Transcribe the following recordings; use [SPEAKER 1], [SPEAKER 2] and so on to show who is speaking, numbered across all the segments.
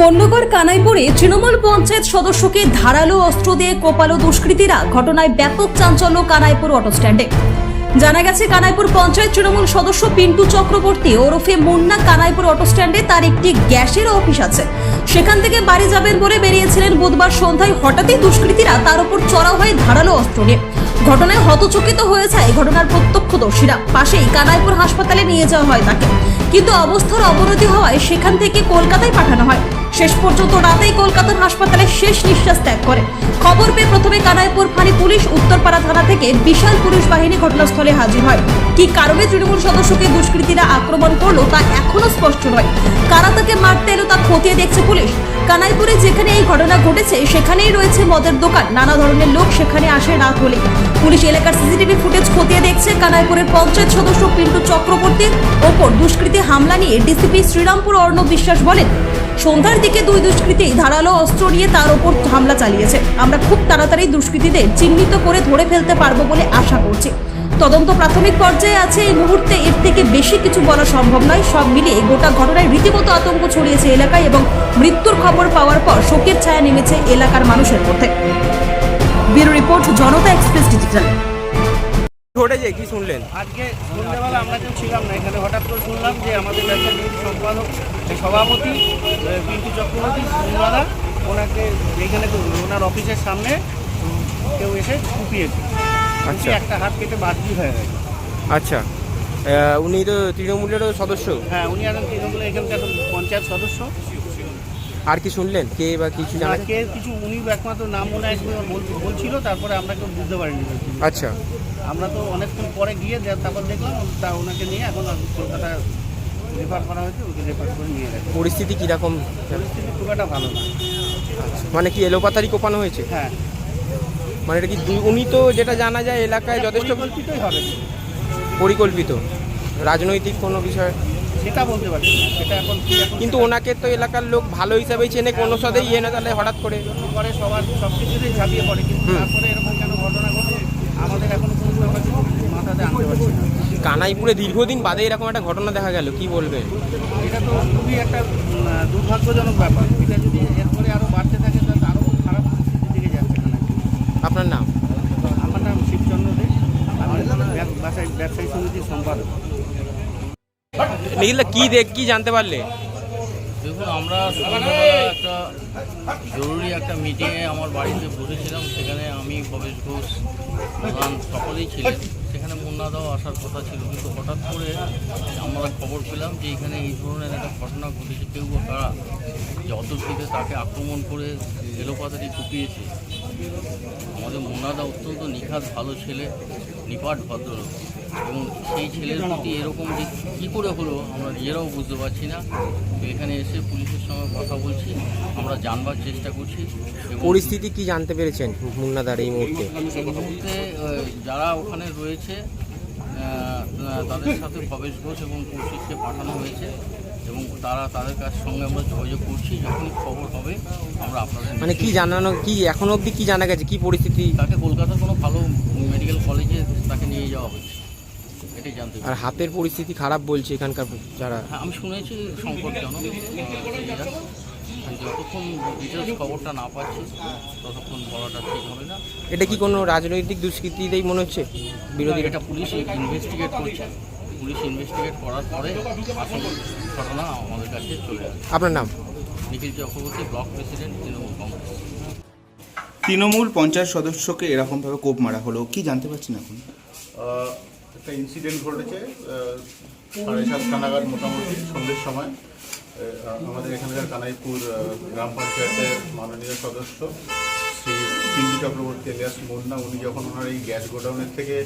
[SPEAKER 1] কন্যগর কানাইপুরে তৃণমূল পঞ্চায়েত সদস্যকে ধারালো অস্ত্র দিয়ে কোপালো দুষ্কৃতীরা। ঘটনায় ব্যাপক চাঞ্চল্য কানাইপুর অটো স্ট্যান্ডে জানা গেছে, কানাইপুর পঞ্চায়েত তৃণমূল সদস্য পিন্টু চক্রবর্তী ওরফে মুন্না কানাইপুর অটো স্ট্যান্ডে তার একটি গ্যাসের অফিস আছে। সেখান থেকে বাড়ি যাবেন বলে বেরিয়েছিলেন বুধবার সন্ধ্যায়। হঠাৎই দুষ্কৃতীরা তার উপর চড়া হয়ে ধারালো অস্ত্র নিয়ে। ঘটনায় হতচকিত হয়ে যায় ঘটনার প্রত্যক্ষদর্শীরা। পাশেই কানাইপুর হাসপাতালে নিয়ে যাওয়া হয় তাকে। কিন্তু অবস্থার অবনতি হওয়ায় সেখান থেকে কলকাতায় পাঠানো হয়। শেষ পর্যন্ত রাতেই কলকাতার হাসপাতালে শেষ নিঃশ্বাস ত্যাগ করে। খবর পেয়ে প্রথমে কানাইপুর ফাঁড়ি পুলিশ উত্তরপাড়া থানা থেকে বিশাল পুলিশ বাহিনী ঘটনাস্থলে হাজির হয়। কি কারণে তৃণমূল সদস্যকে দুষ্কৃতীরা আক্রমণ করল তা এখনও স্পষ্ট নয়। কারা তাকে মারতে এলো তা খতিয়ে দেখছে পুলিশ। কানাইপুরে যেখানে এই ঘটনা ঘটেছে, সেখানেই রয়েছে মদের দোকান। নানা ধরনের লোক সেখানে আসে রাত হলে। পুলিশ এলাকার সিসিটিভি ফুটেজ খতিয়ে দেখছে কানাইপুরের পঞ্চায়েত সদস্য পিন্টু চক্রবর্তীর ওপর দুষ্কৃতী হামলা নিয়ে ডিসিপি শ্রীরামপুর অর্ণব বিশ্বাস বলেন, সন্ধ্যার দিকে দুই দুষ্কৃতী ধারালো অস্ত্র নিয়ে তার ওপর হামলা চালিয়েছে। আমরা খুব তাড়াতাড়ি দুষ্কৃতীদের চিহ্নিত করে ধরে ফেলতে পারব বলে আশা করছি। তদন্ত প্রাথমিক পর্যায়ে আছে এই মুহূর্তে, এর থেকে বেশি কিছু বলা সম্ভব নয়। সব মিলিয়ে গোটা ঘটনায় রীতিমতো আতঙ্ক ছড়িয়েছে এলাকায় এবং মৃত্যুর খবর পাওয়ার পর শোকের ছায়া নেমেছে এলাকার মানুষের মধ্যে। Bureau report, Janata express digital.
[SPEAKER 2] ঘটেছে কি শুনলেন?
[SPEAKER 3] আজকে সন্ধ্যাবেলা আমরা কেউ ছিলাম না এখানে হঠাৎ করে শুনলাম যে আমাদের সমিতির সম্পাদক সভাপতি পিন্টু চক্রবর্তী সুন্দরা ওনাকে এখানে ওনার অফিসের সামনে কেউ এসে কুপিয়েছে।
[SPEAKER 2] আচ্ছা।
[SPEAKER 3] একটা হাত কেটে বাদলি হয়ে গেছে।
[SPEAKER 2] আচ্ছা। উনি তো তৃণমূলেরও সদস্য?
[SPEAKER 3] হ্যাঁ উনি এখন তৃণমূলের এখানকার পঞ্চায়েত সদস্য।
[SPEAKER 2] আর কি শুনলেন? কে বা কিছু জানা
[SPEAKER 3] কে কিছু উনি একমাত্র নাম মনে আসবে বলছিল তারপরে আমরা কেউ বুঝতে পারিনি।
[SPEAKER 2] আচ্ছা।
[SPEAKER 3] আমরা তো অনেকক্ষণ পরে গিয়ে যে- তারপর দেখলাম তা ওনাকে নিয়ে এখন কলকাতা রেফার করা হয়েছে ওকে রেফার করে নিয়ে গেছে।
[SPEAKER 2] পরিস্থিতি কীরকম?
[SPEAKER 3] পরিস্থিতি খুব একটা ভালো না।
[SPEAKER 2] মানে কি এলোপাতারি কোপানো হয়েছে?
[SPEAKER 3] হ্যাঁ।
[SPEAKER 2] মানে এটা কি উনি তো যেটা জানা যায় এলাকায় যথেষ্ট
[SPEAKER 3] পরিকল্পিতই হবে।
[SPEAKER 2] পরিকল্পিত। রাজনৈতিক কোনো বিষয়?
[SPEAKER 3] সেটা বলতে পারছি না সেটা এখন
[SPEAKER 2] কিন্তু ওনাকে তো এলাকার লোক ভালো হিসাবেই চেনে কোনো সাথেই ইয়ে না তাহলে হঠাৎ করে।
[SPEAKER 3] করে সবার সব কিছুতেই ঝাঁপিয়ে পড়ে কিন্তু তারপরে এরকম কেন ঘটনা ঘটে আমাদের এখনও কোনো আমরা মাথাতে আনতে পারছি না।
[SPEAKER 2] কানাইপুরে দীর্ঘদিন বাদে এরকম একটা ঘটনা দেখা গেল কি বলবে?
[SPEAKER 3] এটা তো খুবই একটা দুর্ভাগ্যজনক ব্যাপার। এটা যদি এরপরে আরও বাড়তে থাকে তাহলে আরও খারাপ দিকে যাচ্ছে না
[SPEAKER 2] আপনার নাম?
[SPEAKER 3] আমার নাম শিবচন্দ্র দে আমি ব্যব- ব্যবসায়ী ব্যবসায়ী সমিতির সম্পাদক।
[SPEAKER 2] নিখিলদা কি দেখ, কি জানতে পারলে?
[SPEAKER 4] দেখুন, আমরা একটা জরুরি একটা মিটিংয়ে আমার বাড়িতে বসেছিলাম, সেখানে আমি ভবেশ ঘোষ প্রধান সকলেই ছিলেন। সেখানে মুন্নাদাও আসার কথা ছিল, কিন্তু হঠাৎ করে আমরা খবর পেলাম যে এখানে এই ধরনের একটা ঘটনা ঘটেছে, কেউ কারা যে অতর্কিতে তাকে আক্রমণ করে এলোপাতারি কুপিয়েছে। আমাদের মুন্নাদা অত্যন্ত নিখাত ভালো ছেলে নিপাট ভদ্রলোক। এবং সেই ছেলের প্রতি এরকম যে কী করে হলো আমরা নিজেরাও বুঝতে পারছি না। এখানে এসে পুলিশের সঙ্গে কথা বলছি আমরা জানবার চেষ্টা করছি
[SPEAKER 2] পরিস্থিতি কি জানতে পেরেছেন মুন্নাদার এই মুহূর্তে?
[SPEAKER 4] এই মুহূর্তে যারা ওখানে রয়েছে তাদের সাথে ভবেশ ঘোষ এবং কৌশিককে পাঠানো হয়েছে। এবং তারা তাদের কাছ সঙ্গে আমরা যোগাযোগ করছি যখনই খবর হবে আমরা আপনাদের
[SPEAKER 2] মানে কি জানানো কি এখনও অবধি কি জানা গেছে? কি পরিস্থিতি?
[SPEAKER 4] তাকে কলকাতার কোনো ভালো মেডিকেল কলেজে তাকে নিয়ে যাওয়া এটাই জানতে
[SPEAKER 2] আর হাতের পরিস্থিতি খারাপ বলছে এখানকার যারা।
[SPEAKER 4] হ্যাঁ আমি শুনেছি সংকটজনক। যতক্ষণ ডিটেলস খবরটা না পাচ্ছি ততক্ষণ বলাটা ঠিক হবে না।
[SPEAKER 2] এটা কি কোনো রাজনৈতিক দুষ্কৃতিতেই মনে হচ্ছে? বিরোধী
[SPEAKER 4] এটা পুলিশ ইনভেস্টিগেট করছে। পুলিশ ইনভেস্টিগেট করার পরে আসল ঘটনা আমাদের কাছে চলে আসে।
[SPEAKER 2] আপনার নাম?
[SPEAKER 4] Nikhil Chakraborty block president Trinamool Congress.
[SPEAKER 5] Trinamool panchayat সদস্যকে এরকমভাবে কোপ মারা হলো কি জানতে পারছেন এখন?
[SPEAKER 6] একটা ইনসিডেন্ট ঘটেছে সাড়ে সাতটা নাগাদ মোটামুটি সন্ধ্যের সময়। আমাদের এখানকার কানাইপুর গ্রাম পঞ্চায়েতের মাননীয় সদস্য শ্রী পিন্টু চক্রবর্তী এলিয়াস মুন্না, উনি যখন ওনার এই গ্যাস গোডাউনের থেকে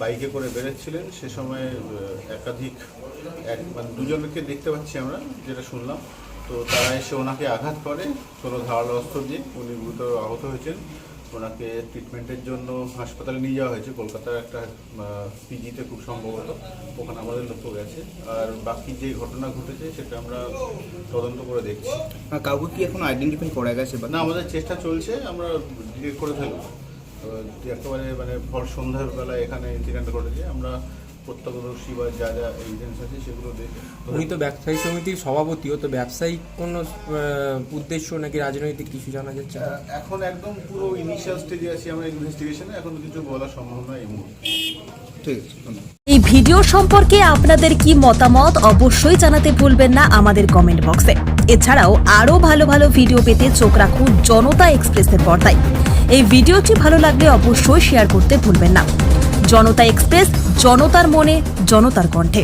[SPEAKER 6] বাইকে করে বেরোচ্ছিলেন, সে সময় একাধিক এক মানে দুজনকে দেখতে পাচ্ছি আমরা, যেটা শুনলাম। তো তারা এসে ওনাকে আঘাত করে, কোনো ধারালো অস্ত্র দিয়ে উনি গুরুতর আহত হয়েছেন। ওনাকে ট্রিটমেন্টের জন্য হাসপাতালে নিয়ে যাওয়া হয়েছে। কলকাতার একটা পিজিতে খুব সম্ভবত। ওখানে আমাদের লক্ষ্য গেছে। আর বাকি যে ঘটনা ঘটেছে সেটা আমরা তদন্ত করে দেখছি।
[SPEAKER 5] কাউকে কি এখন আইডেন্টিফাই করা গেছে
[SPEAKER 6] না আমাদের চেষ্টা চলছে আমরা ডিটেক্ট করে ফেলব। একেবারে মানে ভর সন্ধ্যার বেলায় এখানে ইনসিডেন্ট ঘটেছে। আমরা প্রত্যক্ষদর্শী বা যা যা এভিডেন্স আছে সেগুলো দেখে।
[SPEAKER 2] উনি তো ব্যবসায়ী সমিতির সভাপতিও তো ব্যবসায়িক কোনো উদ্দেশ্য নাকি রাজনৈতিক কিছু জানা যাচ্ছে?
[SPEAKER 6] এখন একদম পুরো ইনিশিয়াল স্টেজে আছি আমরা ইনভেস্টিগেশনে এখন কিছু বলা সম্ভব নয় এই মুহূর্তে।
[SPEAKER 1] এই ভিডিও সম্পর্কে আপনাদের কি মতামত অবশ্যই জানাতে ভুলবেন না আমাদের কমেন্ট বক্সে এছাড়াও আরও ভালো ভালো ভিডিও পেতে চোখ রাখুন জনতা এক্সপ্রেসের পর্দায়। এই ভিডিওটি ভালো লাগলে অবশ্যই শেয়ার করতে ভুলবেন না। জনতা এক্সপ্রেস জনতার মনে জনতার কণ্ঠে।